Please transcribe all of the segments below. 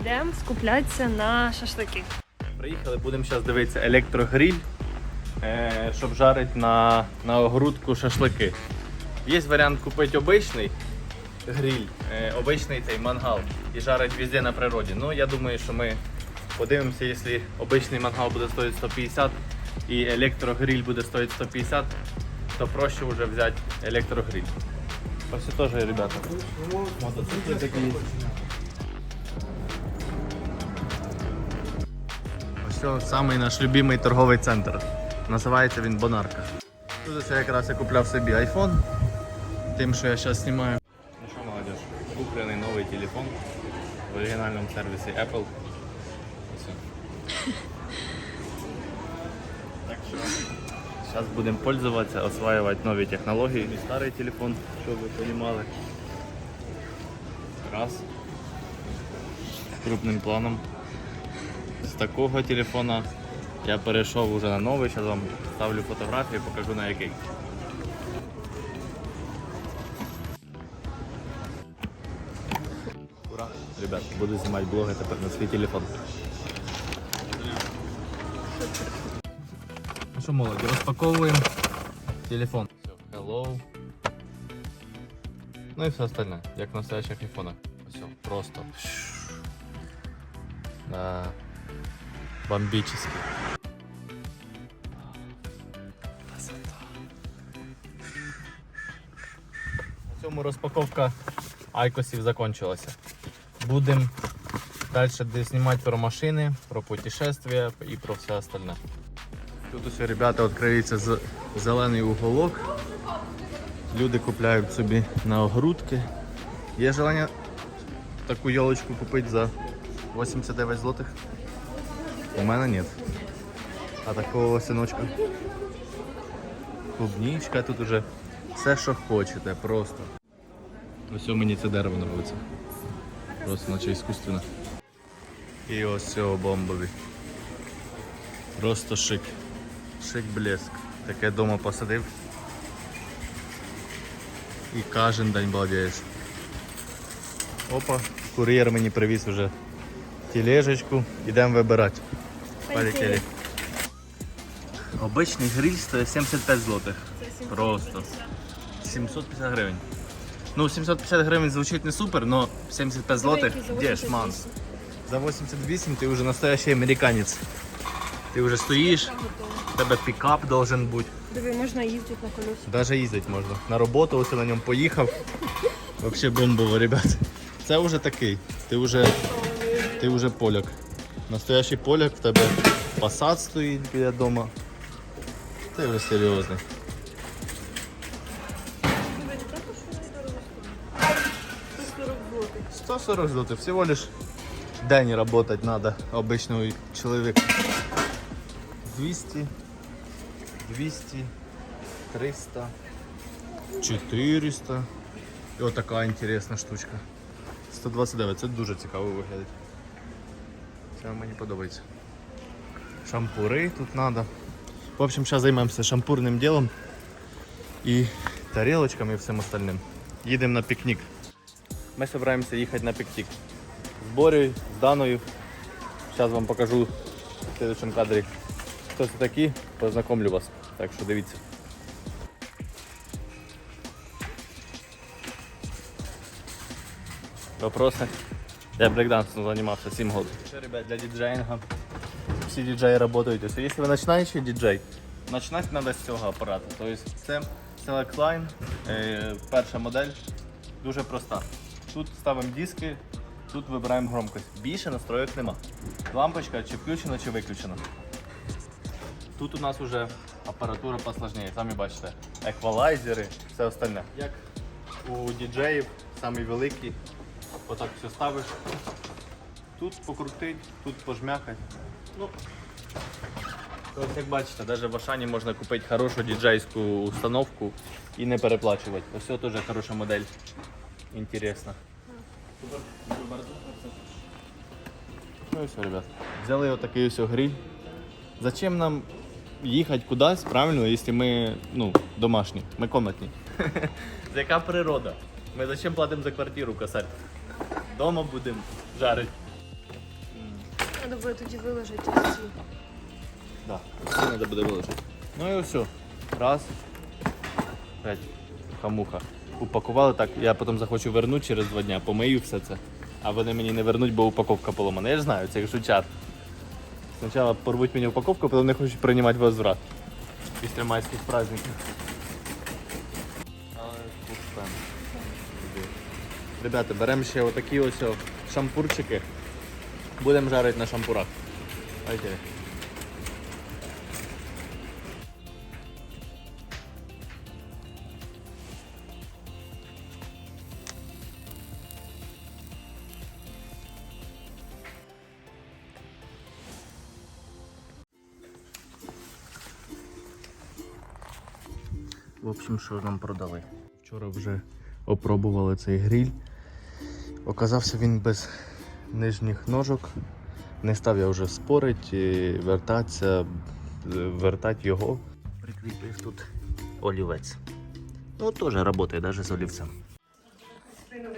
Йдемо скуплятися на шашлики. Приїхали, будемо зараз дивитися електрогриль, е, щоб жарити на, на огрудку шашлики. Є варіант купити обичний гриль, е, обичний цей мангал і жарити везде на природі. Ну, я думаю, що ми подивимося, якщо обичний мангал буде стоїти 150 і електрогриль буде стоїти 150, то проще вже взяти електрогриль. Ось теж, ребята. Мотоцикли такі. Ось самий наш любимий торговий центр. Називається він Бонарка. Тут я якраз я купляв собі iPhone, тим, що я зараз знімаю. Ну що, молодіж, куплений новий телефон в оригінальному сервісі Apple. Так що зараз будемо пользуватися, осваювати нові технології. І старий телефон, щоб ви розуміли. Раз. Крупним планом. З такого телефона я перейшов уже на новий, зараз вам ставлю фотографію, покажу на який. Ура! Ребят, буду знімати блоги тепер на свій телефон. Ну що, молоді, розпаковуємо телефон. Все, hello. Ну і все остальне, як на настоящих айфонах. Все, просто. Да. Бомбический. На цьому розпаковка айкосів закончилася. Будемо далі знімати про машини, про путешествия і про все остальне. Тут усе, ребята, відкриється зелений уголок. Люди купляють собі на огрудки. Є желання таку йолочку купити за 89 злотих? У мене ні. А такого синочка. Клубничка, тут уже все, що хочете, просто. Ось мені це дерево подобається. Просто наче іскусственно. І ось цього бомбові. Просто шик. Шик блеск. Таке дома посадив. І кожен день балдієш. Опа, кур'єр мені привіз вже тележечку. Йдемо вибирати. Полетели. Обичний гриль стоїть 75 злотих. Просто. 750 гривень. Ну, 750 гривень звучить не супер, но 75 злотих деш, ман. За 88 ти вже настоящий американець. Ти вже стоїш, у тебе пікап должен бути. Диви, можна їздити на колесі. Даже їздити можна. На роботу ось я на ньому поїхав. Вообще бомбово, ребят. Це вже такий. Ти вже, ти вже поляк. Настоящий поляк, в тебе посад стоїть біля дома. Ти вже серйозний. 140 злотих. 140 злотых. Всего лишь день работать надо обычному человеку. 200, 200, 300, 400. І от така інтересна штучка. 129, це дуже цікаво виглядить. Це мені подобається. Шампури тут надо. В общем, зараз займемося шампурним ділом і тарілочками і всім остальним. Їдемо на пікнік. Ми збираємося їхати на пікнік. З Борею, з Даною. Зараз вам покажу в следующем кадрі, хто це такі, познайомлю вас. Так що дивіться. Вопросы? Я брейкдансом занимался 7 год. Что, ребят, для диджеинга все диджеи работают. Если если вы начинающий диджей, начинать надо з цього апарату. Тобто це Select Line, е, перша модель, дуже проста. Тут ставимо диски, тут вибираємо громкость. Більше настроїк нема. Лампочка чи включена, чи виключена. Тут у нас вже апаратура посложніше, самі бачите. Еквалайзери, все остальне. Як у діджеїв, самий великий, отак все ставиш. Тут покрутить, тут пожмякать. Ну, як бачите, навіть в Ашані можна купити хорошу діджейську установку і не переплачувати. Ось це теж хороша модель. Інтересна. Ну і все, ребят. Взяли отакий ось гриль. Зачем нам їхати кудись, правильно, якщо ми ну, домашні, ми комнатні? Яка природа? Ми зачем платимо за квартиру, косарь? Дома будемо жарити. треба буде тоді виложити ці. Да, треба буде вилежати. Ну і все. Раз. П'ять. Хамуха. Упакували так, я потім захочу вернути через два дня, помию все це. А вони мені не вернуть, бо упаковка поломана. Я ж знаю, це як жучар. Спочатку порвуть мені упаковку, потім не хочуть приймати возврат. Після майських праздників. Ребята, беремо ще отакі ось шампурчики. Будемо жарити на шампурах. Окей. В общем, що нам продали. Вчора вже опробували цей гриль. Оказався він без нижніх ножок. Не став я вже спорити, вертатися, вертати його. Прикріпив тут олівець. Ну, теж працює, навіть з олівцем.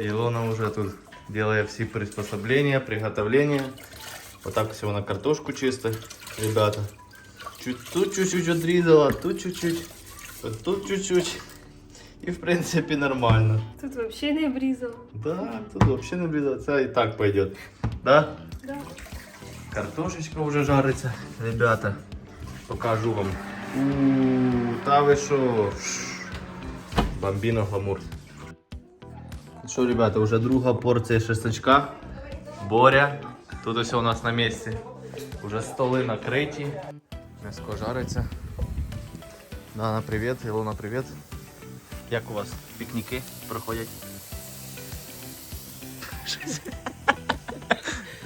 Илона уже тут делает все приспособления, приготовления. Вот так все на картошку чисто, ребята. Чуть, тут чуть-чуть отрезала, тут чуть-чуть, тут чуть-чуть. И в принципе нормально. Тут взагалі не обрізала. Да, тут вообще не обрезаться, и так пойдет. Да? Да. Картошечка уже жарится, ребята. Покажу вам. У, та ви що? Бомбіно гламур. Що, ребята, вже друга порція шестачка. Боря. Тут усе у нас на місці. Уже столи накриті. М'яско жариться. Дана, привіт, Ілона, привіт. Як у вас пікніки проходять?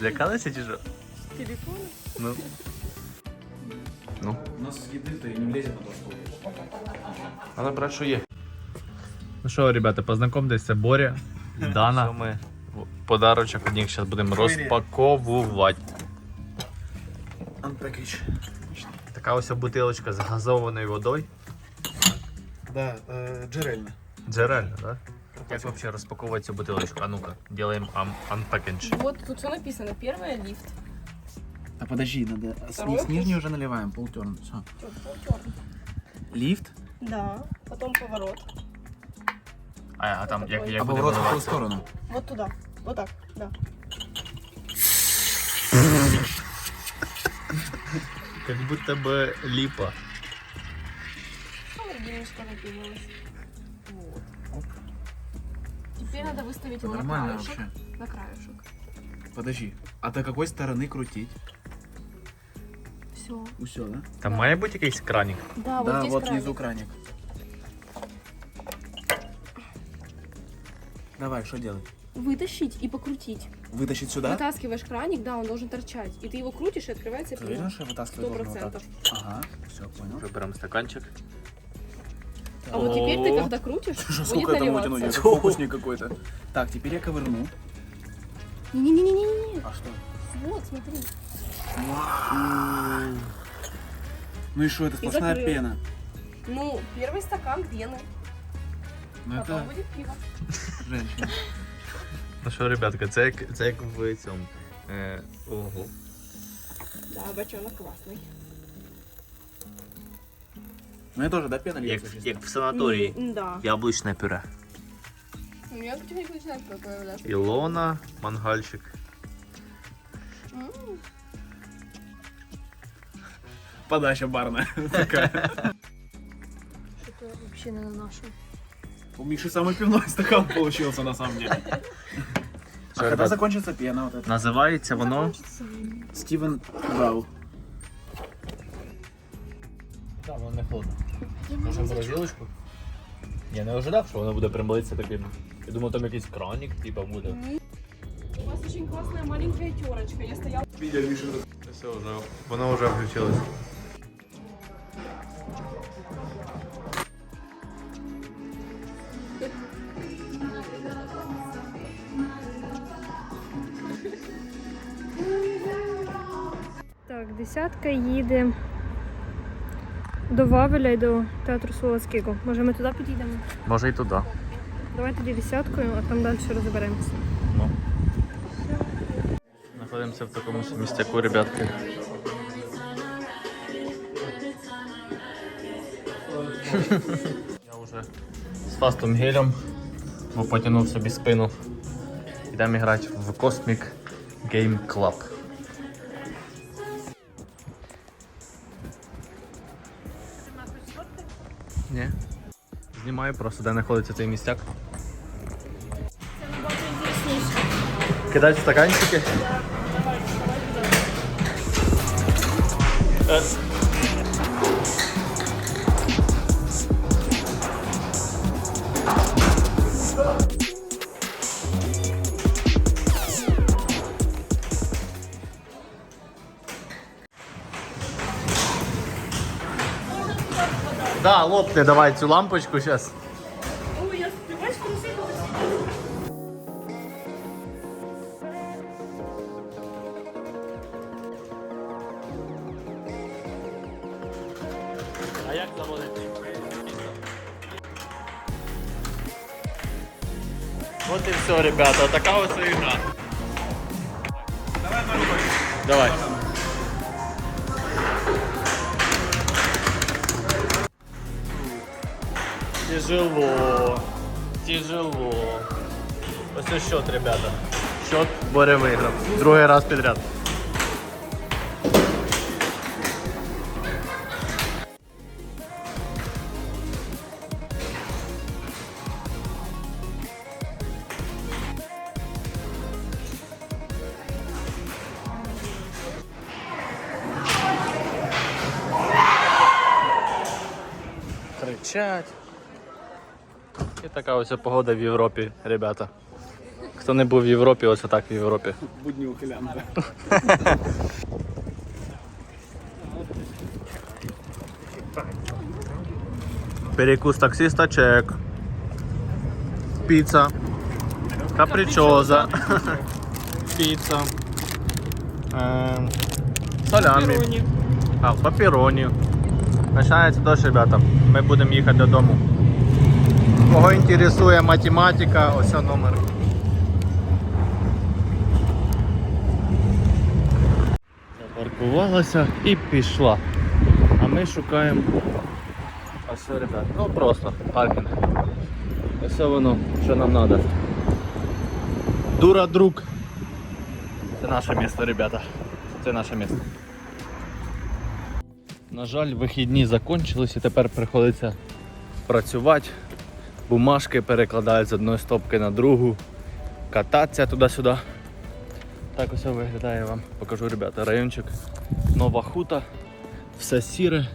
Злякалися чи що? Телефон. Ну. Ну. У нас еды-то и не влезет на доску. Надо брать, що є. Ну що, ребята, познайомтесь, це Боря і Дана. Ми подарочок від них зараз будемо розпаковувати. Unpackage. Така ось бутилочка з газованою водою. Да, э, джерельно. Джерельна, так? Як взагалі розпаковувати цю бутилочку? А ну-ка, делаем ам- unpackage. Вот тут все написано. Первое лифт. А подожди, надо с, Второй с нижней уже наливаем, полтерн. Все. Чё, полтёрн. Лифт, Да. Потом поворот. А, а там як, як а буде поворот в какую сторону? Вот туда. Вот так. Да. Як будто би ліпа. Холодильничка напилилась. Вот. Оп. Теперь надо выставить его на Нормально краешек. вообще. На краешек. Подожди, а до какой стороны крутить? Все. Все, да? Там має бути якийсь кранік. Да, вот да, здесь вот краник. внизу краник. Давай, что делать? Вытащить и покрутить. Вытащить сюда? Вытаскиваешь краник, да, он должен торчать. И ты его крутишь, и открывается Ты уверен, пиво. что я вытаскивать Сто должен вот так? процентов. Ага, все, понял. Вже беремо стаканчик. А вот теперь ты, когда крутишь, Что, будет сколько это наливаться. вытянуть? Это фокусник какой-то. Так, теперь я ковырну. Не-не-не-не-не. А что? Вот, смотри. Ну и что, это сплошная закрыл. пена. Ну, первый стакан пены, Ну потом это будет пиво. женщина. Ну що, ребятка, це як, це як в цьому. Е, ого. Да, бочонок классный. Ну я тоже, да, пена Як, льется чисто? як в санаторії. М, Да. Яблучне пюре. У меня потихоньку начинает появляться. Ілона, мангальчик. М, Подача барная. Що-то взагалі не на нашу. У Миши самый пивной стакан получился на самом деле. А Что, когда ребят? закончится пена вот эта? Називається воно. Стивен Брау. Так, воно не холодно. Може морозилочку? Я не ожидав, що воно буде прям литися таким. Я думав, там якийсь кранік, типа буде. У вас очень классная маленькая терочка. Я стояла. Все, вже, воно вже включилось. Так, десятка їде до Вавеля і до театру Солоцького. Може ми туди підійдемо? Може і туди. Давай тоді десяткою, а там далі розберемося. Ну. Знаходимося в такому містяку, ребятки. Я вже з фастом гелем, бо потягнув собі спину. Йдемо грати в Cosmic Game Club. Знімаю просто, де знаходиться цей містяк. Це набагато інтересніше. Кидати стаканчики. Да, лопни давай цю лампочку сейчас. Ой, я співач красиво. А як заводити? Вот і все, ребята, така ось і гра. Давай Марго. Давай. Тяжело. Тяжело. Ось счет, ребята. Счет Боря виграв. Другий раз підряд. Така ось погода в Європі, ребята. Хто не був в Європі, ось так в Європі. Будні ухилянка. Перекус таксиста чек. Піца. Капричоза. Піца. Ем, Салямі. А, папіроні. Починається дощ, ребята. Ми будемо їхати додому. Кого інтересує математика, ось номер. Запаркувалася і пішла. А ми шукаємо. Все, ребят, ну просто паркінг. Ось воно, що нам треба. Дура друг. Це наше місто, ребята. Це наше місто. На жаль, вихідні закінчились і тепер приходиться працювати. Бумажки перекладають з одної стопки на другу, кататися туди-сюди. Так ось виглядає вам. Покажу, ребята, райончик. Нова хута, все сіре,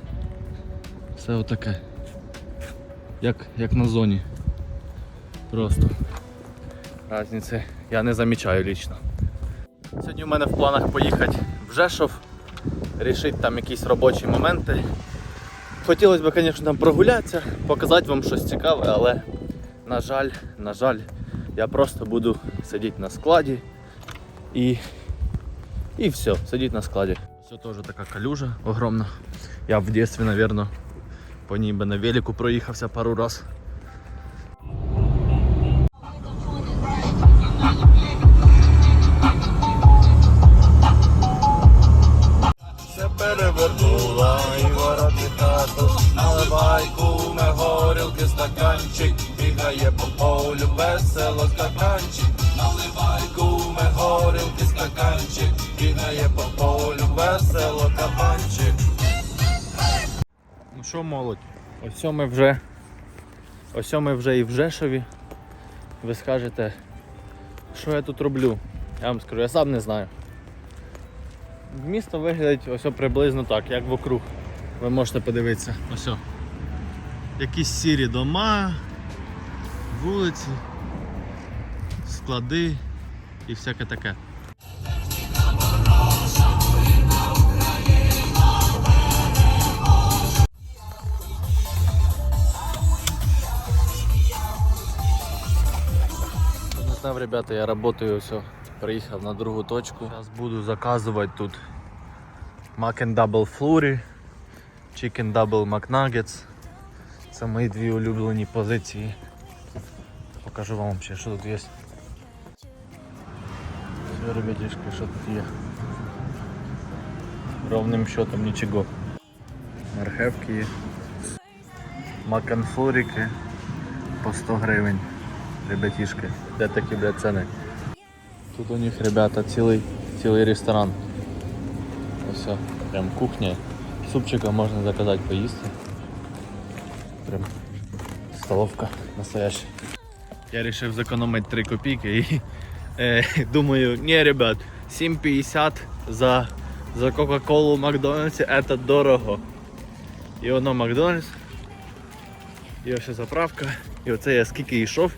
все отаке. Як, як на зоні. Просто. Разниці я не замічаю лічно. Сьогодні в мене в планах поїхати в Жешов, рішити там якісь робочі моменти. Хотілося б, звісно, там прогулятися, показати вам щось цікаве, але на жаль, на жаль, я просто буду сидіти на складі і, і все, сидіти на складі. Все теж така калюжа огромна. Я в дитинстві, мабуть, по ній би на велику проїхався пару раз. Молодь, ось ми вже, ось ми вже і в Жешові. Ви скажете, що я тут роблю? Я вам скажу, я сам не знаю. Місто виглядить ось приблизно так, як вокруг. Ви можете подивитися. Ось. Якісь сірі дома, вулиці, склади і всяке таке. Не ребята, я работаю все. Приїхав на другу точку. Зараз буду заказувати тут Mac and Double Flurry, Chicken Double McNuggets. Це мої дві улюблені позиції. Покажу вам ще, що тут є. Все, ребятишки, що тут є? Ровним счетом нічого. Мархевки є. Маканфлорики по 100 гривень. Ребятишки, де такі блядь, ціни? Тут у них, ребята, цілий, цілий ресторан. Ось, прям кухня. Супчика можна заказати поїсти. Прям столовка настоящая. Я вирішив зекономити 3 копійки і е, думаю, ні, ребят, 7,50 за, за Кока-Колу в Макдональдсі це дорого. І воно Макдональдс, і ось заправка. І оце я скільки йшов,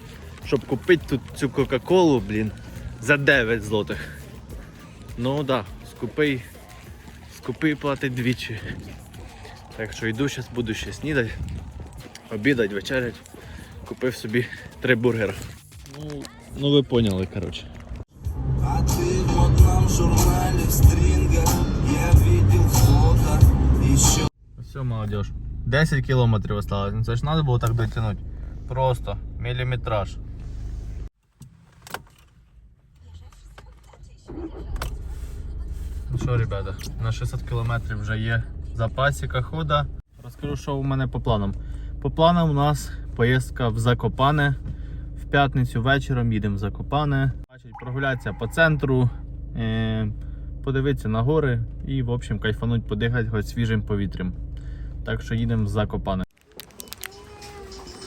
щоб купити тут цю Кока-Колу, блін, за 9 злотих. Ну так, да, скупий, скупий платить двічі. Так що йду, зараз буду ще снідати, обідати, вечерять. Купив собі три бургера. Ну, ну ви поняли, коротше. А ты в модном журнале в Я видел фото Еще Все, молодежь. 10 кілометрів осталось. Ну це ж треба було так дотягнути. Просто міліметраж. Що, ребята, на 600 кілометрів вже є запасіка хода. Розкажу, що у мене по планам. По планам у нас поїздка в Закопане. В п'ятницю вечором їдемо в Закопане. Значить, прогулятися по центру, е- подивитися на гори і, в общем, кайфануть, подихати хоч свіжим повітрям. Так що їдемо в Закопане.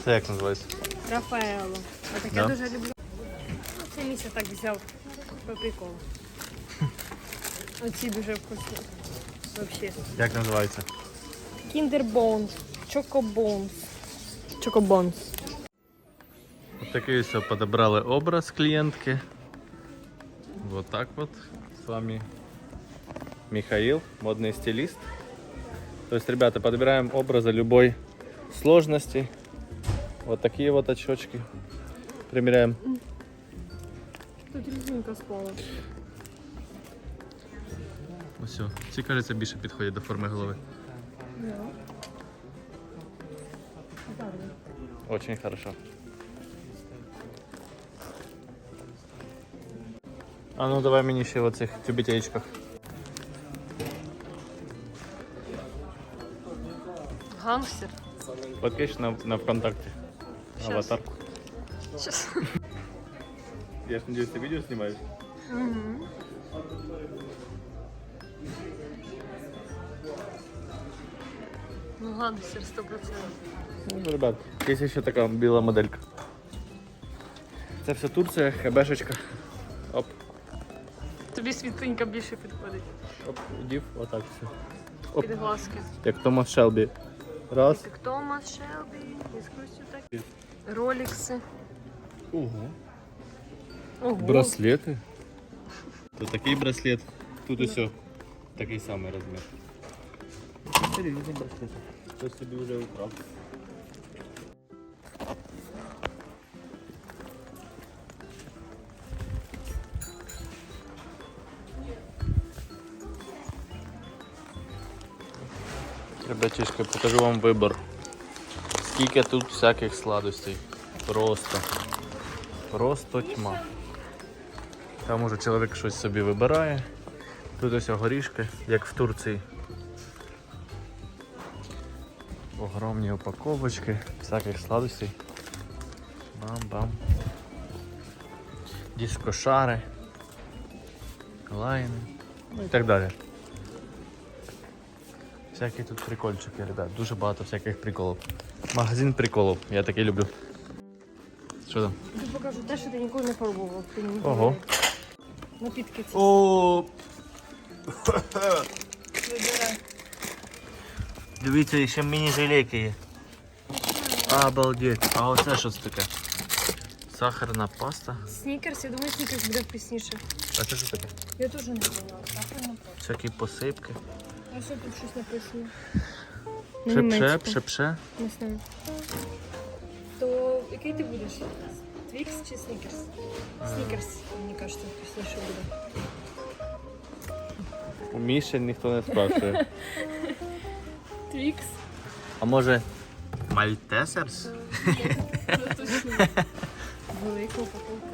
Це як називається? Рафаело. Я таке Да? дуже люблю. Ну, Це місце так взяв по приколу. Оці дуже вкусні. Вообще. Як називається? Kinder Bones. Choco Bones. Choco Bones. Ось такий все подобрали образ клієнтки. Вот так вот. С вами Михаил, модный стилист. То есть, ребята, подбираем образы любой сложности. Вот такие вот очочки. Примеряем. Тут різинка спала. Все. Ці, кажеться, більше підходять до форми голови. Очень хорошо. А ну давай мені ще в оцих тюбетеечках. Гангстер. Подпишись на, на ВКонтакте. Щас. Аватарку. Сейчас. Я ж надеюсь, ты видео снимаешь? Ну, Гангстер 100%. Ну, ребят, есть ще така біла моделька. Це все Турція, хебешечка. Оп, Тобі світлинька більше підходить. оп, удів, отак все. Оп. Під глазки. Як Томас Шелбі. Раз. Як Томас Шелбі, іскусю так. Ролікси. Ого. Ого. Браслети. Тут такий браслет, тут усе. Такий самий розмір. Серйозний браслет. Хтось собі вже украв. Ребятишки, покажу вам вибор. Скільки тут всяких сладостей. Просто. Просто тьма. Там уже чоловік щось собі вибирає. Тут ось горішки, як в Турції. Огромні упаковочки, всяких сладостей. Бам-бам. Дискошари, лайни, ну і так далі. Всякі тут прикольчики, ребят. Дуже багато всяких приколів. Магазин приколів, я таке люблю. Що там? Тобі покажу те, що ти ніколи не пробував. Ти не Ого. говорив. Напітки ці. О. Дивіться, ще міні-жилейки є. Обалдеть. А оце що це таке? Сахарна паста. Снікерс, я думаю, снікерс буде вкусніше. А це що таке? Я теж не поняла. Сахарна паста. Всякі посипки. А що тут щось написано? Пше-пше, Німецько. пше-пше. Не знаю. То який ти будеш? Твікс чи снікерс? Снікерс, мені кажеться, вкусніше буде. У Міші ніхто не спрашує. Твікс? А може Мальтесерс? Велика упаковка.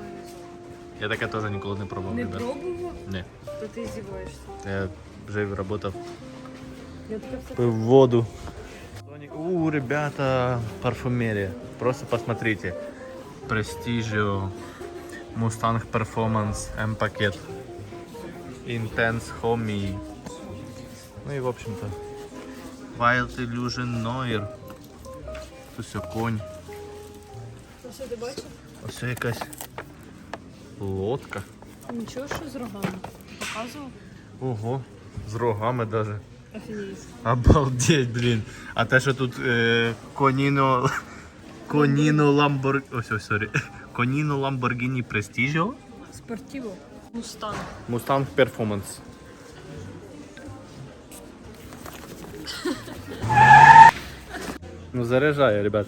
Я таке теж ніколи не пробував. Не ребят. пробував, Ні. то ти зіваєшся. Я жив, работав. Я таке все Пив воду. У, ребята, парфумерия. Просто посмотрите. Prestigio, Mustang Performance, M-пакет, Intense Homie. Ну и в общем-то Wild Illusion Noir. Тут все конь. Що ти бачив? Ось якась лодка. Нічого, що з рогами. Показував? Ого, з рогами даже. Офігеть. Обалдеть, блін. А те, що тут е, Коніно. Коніно Ламбор... Ось, ось, сорі. Коніно Ламборгіні Prestigio. Спортиво. Мустанг. Mustang Performance. Ну заряджає, ребят.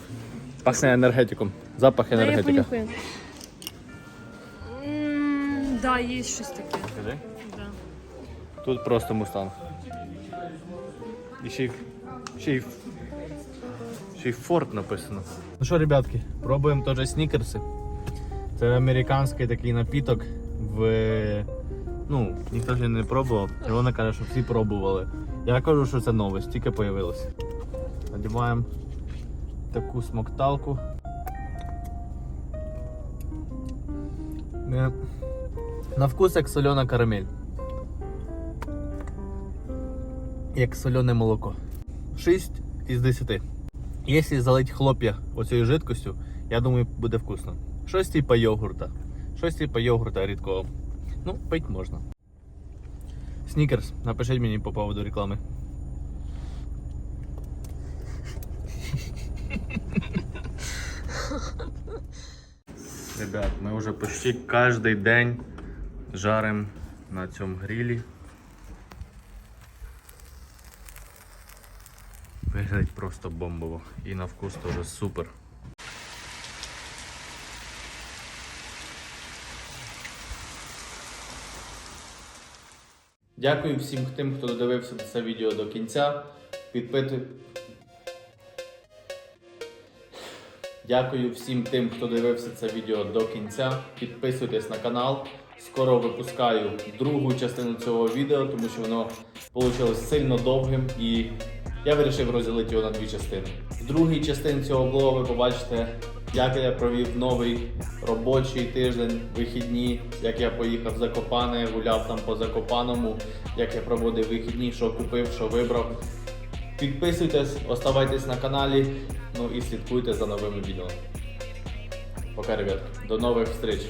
Пахне енергетиком. Запах Та я енергетика. понюхаю. М, Да, є щось таке. Скажи. Да. Тут просто мустанг. І ще й, ще й, ще й Ford написано. Ну що, ребятки, пробуємо теж снікерси. Це американський такий напіток в. Ну, ніхто ще не пробував. І вона каже, що всі пробували. Я кажу, що це новость, тільки появилося. Надіваємо таку смокталку. Е, На вкус як сольона карамель. Як солене молоко. 6 із 10. Якщо залить хлоп'я оцією жидкостю, я думаю, буде вкусно. Щось типа йогурта. Щось типа йогурта рідкого. Ну, пить можна. Снікерс, напишіть мені по поводу реклами. Ребят, ми вже почти кожен день жаримо на цьому грилі. Виглядить просто бомбово. І на вкус теж супер. Дякую всім тим, хто додивився це відео до кінця. Підпити... Дякую всім тим, хто дивився це відео до кінця. Підписуйтесь на канал. Скоро випускаю другу частину цього відео, тому що воно вийшло сильно довгим і я вирішив розділити його на дві частини. В другій частині цього блогу ви побачите, як я провів новий робочий тиждень, вихідні, як я поїхав в Закопане, гуляв там по Закопаному, як я проводив вихідні, що купив, що вибрав. Підписуйтесь, оставайтесь на каналі, ну і слідкуйте за новими відео. Пока, ребят, до нових встреч!